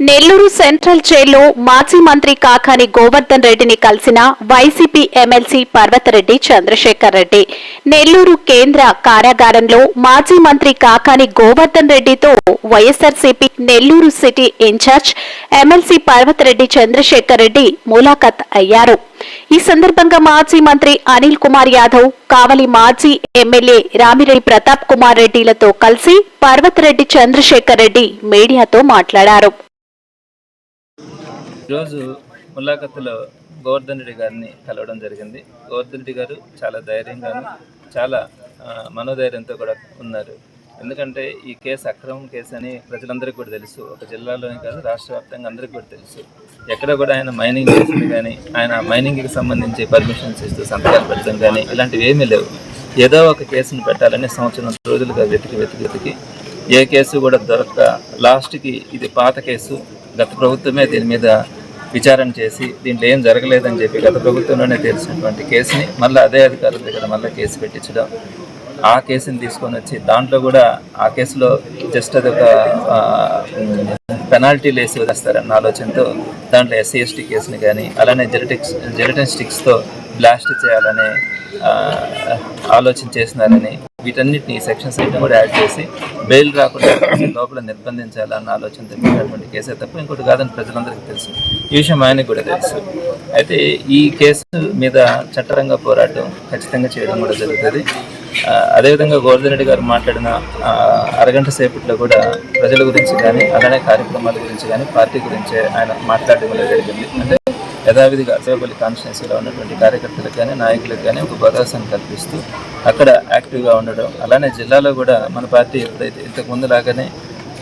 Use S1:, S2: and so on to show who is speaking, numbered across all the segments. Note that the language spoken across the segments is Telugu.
S1: నెల్లూరు సెంట్రల్ జైల్లో మాజీ మంత్రి కాకాని గోవర్ధన్ రెడ్డిని కలిసిన వైసీపీ ఎమ్మెల్సీ పర్వతరెడ్డి చంద్రశేఖర్ రెడ్డి. నెల్లూరు కేంద్ర కారాగారంలో మాజీ మంత్రి కాకాని గోవర్ధన్ రెడ్డితో YSRCP Nellore city incharge MLC Parvathareddy Chandrasekhar Reddy ములాఖత్ అయ్యారు. ఈ సందర్భంగా మాజీ మంత్రి అనిల్ కుమార్ యాదవ్ కావలి మాజీ ఎమ్మెల్యే రామిరెడ్డి ప్రతాప్ కుమార్ రెడ్డిలతో కలిసి పర్వతరెడ్డి చంద్రశేఖర్ రెడ్డి మీడియాతో మాట్లాడారు.
S2: ఈరోజు ములాఖత్తులో గోవర్ధన్ రెడ్డి గారిని కలవడం జరిగింది. గోవర్ధన్ రెడ్డి గారు చాలా ధైర్యంగాను చాలా మనోధైర్యంతో కూడా ఉన్నారు. ఎందుకంటే ఈ కేసు అక్రమం కేసు అని ప్రజలందరికీ కూడా తెలుసు. ఒక జిల్లాలోనే కాదు రాష్ట్ర వ్యాప్తంగా అందరికీ కూడా తెలుసు. ఎక్కడ కూడా ఆయన మైనింగ్ చేసింది కానీ ఆయన మైనింగ్కి సంబంధించి పర్మిషన్స్ ఇస్తూ సంతకాలు పెట్టడం కానీ ఇలాంటివి ఏమీ లేవు. ఏదో ఒక కేసును పెట్టాలని సంవత్సరం రోజులుగా వెతికి వెతికి వెతికి ఏ కేసు కూడా దొరక్క లాస్ట్కి ఇది పాత కేసు. గత ప్రభుత్వమే దీని మీద విచారణ చేసి దీంట్లో ఏం జరగలేదని చెప్పి గత ప్రభుత్వంలోనే తెలిసినటువంటి కేసుని మళ్ళీ అదే అధికారుల దగ్గర మళ్ళీ కేసు పెట్టించడం. ఆ కేసుని తీసుకొని వచ్చి దాంట్లో కూడా ఆ కేసులో జస్ట్ అది ఒక పెనాల్టీలు వేసి వదిలేస్తారన్న ఆలోచనతో దాంట్లో ఎస్సీ ఎస్టీ కేసుని కానీ అలానే జెరిటిక్స్ జెనటిన్ స్టిక్స్తో బ్లాస్ట్ చేయాలనే ఆలోచన చేసినారని వీటన్నిటిని ఈ సెక్షన్స్ అయితే కూడా యాడ్ చేసి బెయిల్ రాకుండా లోపల నిర్బంధించాలన్న ఆలోచన తెలిపినటువంటి కేసే తప్ప ఇంకోటి కాదని ప్రజలందరికీ తెలుసు. ఈ విషయం ఆయనకు కూడా తెలుసు. అయితే ఈ కేసు మీద చట్టరంగా పోరాటం ఖచ్చితంగా చేయడం కూడా జరుగుతుంది. అదేవిధంగా గోవర్ధన్ రెడ్డి గారు మాట్లాడిన అరగంట సేపట్లో కూడా ప్రజల గురించి కానీ అలానే కార్యక్రమాల గురించి కానీ పార్టీ గురించి ఆయన మాట్లాడడం జరిగింది. అంటే యథావిధిగా అసేపల్లి కాన్స్టిట్యున్సీలో ఉన్నటువంటి కార్యకర్తలకు కానీ నాయకులకు కానీ ఒక భరోసాను కల్పిస్తూ అక్కడ యాక్టివ్గా ఉండడం. అలానే జిల్లాలో కూడా మన పార్టీ ఎప్పుడైతే ఇంతకు ముందు లాగానే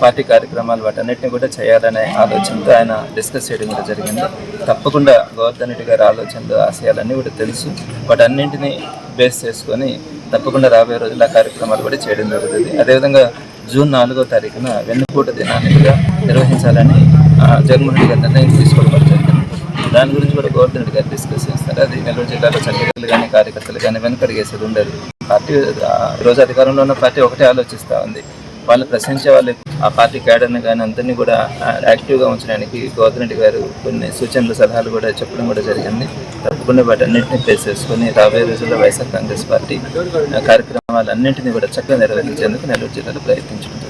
S2: పార్టీ కార్యక్రమాలు వాటన్నిటిని కూడా చేయాలనే ఆలోచనతో ఆయన డిస్కస్ చేయడం కూడా జరిగింది. తప్పకుండా గవర్నర్ రెడ్డి గారి ఆలోచనలు ఆశయాలన్నీ కూడా తెలుసు. వాటన్నింటినీ బేస్ చేసుకొని తప్పకుండా రాబోయే రోజుల్లో ఆ కార్యక్రమాలు కూడా చేయడం జరుగుతుంది. అదేవిధంగా జూన్ నాలుగో తారీఖున వెన్నుపూట దినాన్ని కూడా నిర్వహించాలని జగన్మోహన్ రెడ్డి గారు నిర్ణయం తీసుకోవడం జరిగింది. దాని గురించి కూడా గవర్నమెంట్ గారు డిస్కస్ చేస్తారు. అది నెల్లూరు జిల్లాలో చక్కలు కానీ కార్యకర్తలు కానీ వెనకడిగేసేది ఉండదు. పార్టీ రోజు ఈరోజు అధికారంలో ఉన్న పార్టీ ఒకటే ఆలోచిస్తూ ఉంది. వాళ్ళు ప్రశ్నించే వాళ్ళు ఆ పార్టీ క్యాడర్ని కానీ అందరినీ కూడా యాక్టివ్గా ఉంచడానికి గవర్నమెంట్ గారు కొన్ని సూచనలు సలహాలు కూడా చెప్పడం కూడా జరిగింది. తప్పకుండా వాటన్నింటినీ ప్లేస్ చేసుకొని రాబోయే రోజుల్లో వైఎస్ఆర్ కాంగ్రెస్ పార్టీ ఆ, కార్యక్రమాలన్నింటినీ కూడా చక్కగా నెరవేర్చేందుకు నెల్లూరు జిల్లాలో ప్రయత్నించడం